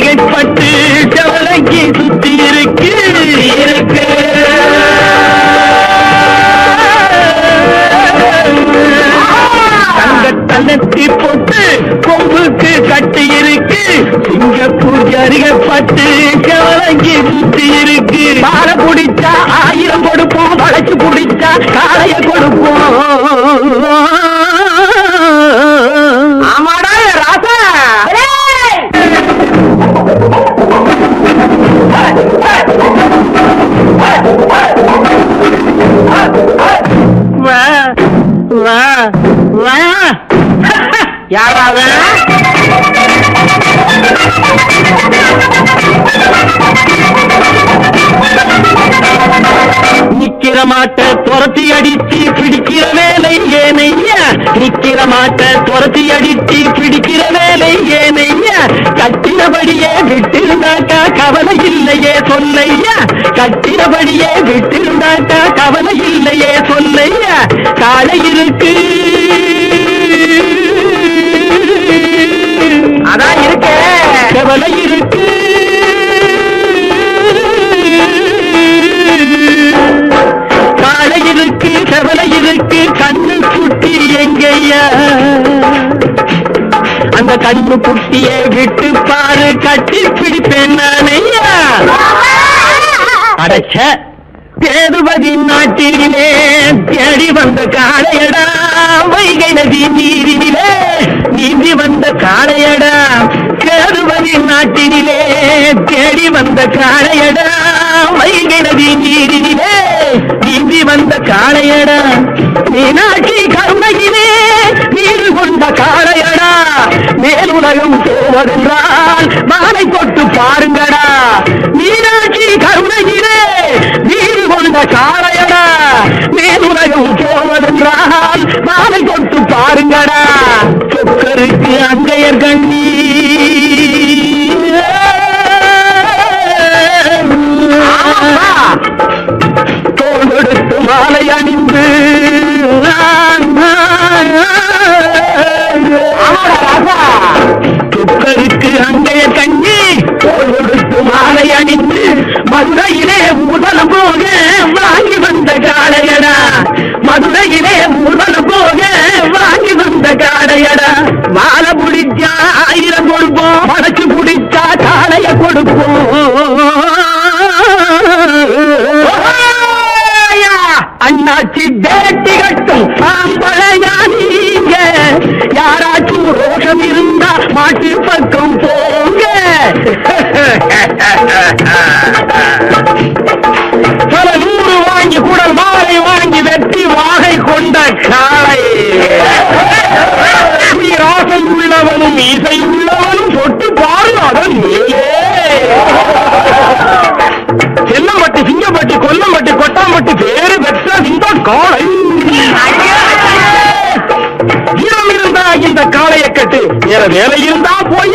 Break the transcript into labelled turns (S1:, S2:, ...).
S1: Singapore ஜரிகைப்பட்டு சுத்தி இருக்கு. இருக்கு தங்கத்தனத்தி போட்டு கொம்புக்கு கட்டி இருக்கு. சிங்கப்பூர் ஜரிகைப்பட்டு செவலங்கி சுத்தி இருக்கு. பாலை குடிச்சா ஆயிரம் கொடுப்போம் வளைச்சு குடிச்சா காளைய கொடுப்போம். யாராவது? நிக்கிற மாட்ட துரத்தி அடித்து பிடிக்கிற வேலை ஏனையா? நிக்கிற மாட்ட துரத்தி அடித்து பிடிக்கிற வேலை ஏனையா? கட்டினபடியே விட்டிருந்தாக்கா கவலை இல்லையே சொல்லையா? கட்டினபடியே விட்டிருந்தாக்கா கவலை இல்லையே சொல்லையா? காலை இருக்கு. அந்த குட்டியை விட்டு பாரு கட்டி பிடிப்பேன் நானையா அடைச்ச தேதுபதி நாட்டிலே தேடி வந்த காளையடா வைகை நதி நீரிலே நீந்தி வந்த காளையடா. தேதுபதி நாட்டிலே தேடி வந்த காளையடா வைகை நதி நீரிலே நீந்தி வந்த காளையடா. மீனாட்சி மகளும் போவதென்றால் மாலை தொட்டு பாருங்கடா. மீனாட்சி கருணையிலே வீடு கொண்ட காளையடா கொடுப்போம். அண்ணாச்சி வேட்டி கட்டும் ஆம்பளையா நீங்க. யாராச்சும் ரோஷம் இருந்தா மாட்டு பக்கம் போங்க. பல நூறு வாங்கி கூட மாலை வாங்கி வெட்டி வாகை கொண்ட காளை. ராசம் உள்ளவனும் இசை காளை இருந்தா இந்த காளையை கட்டு. வேற வேலை இருந்தா போய்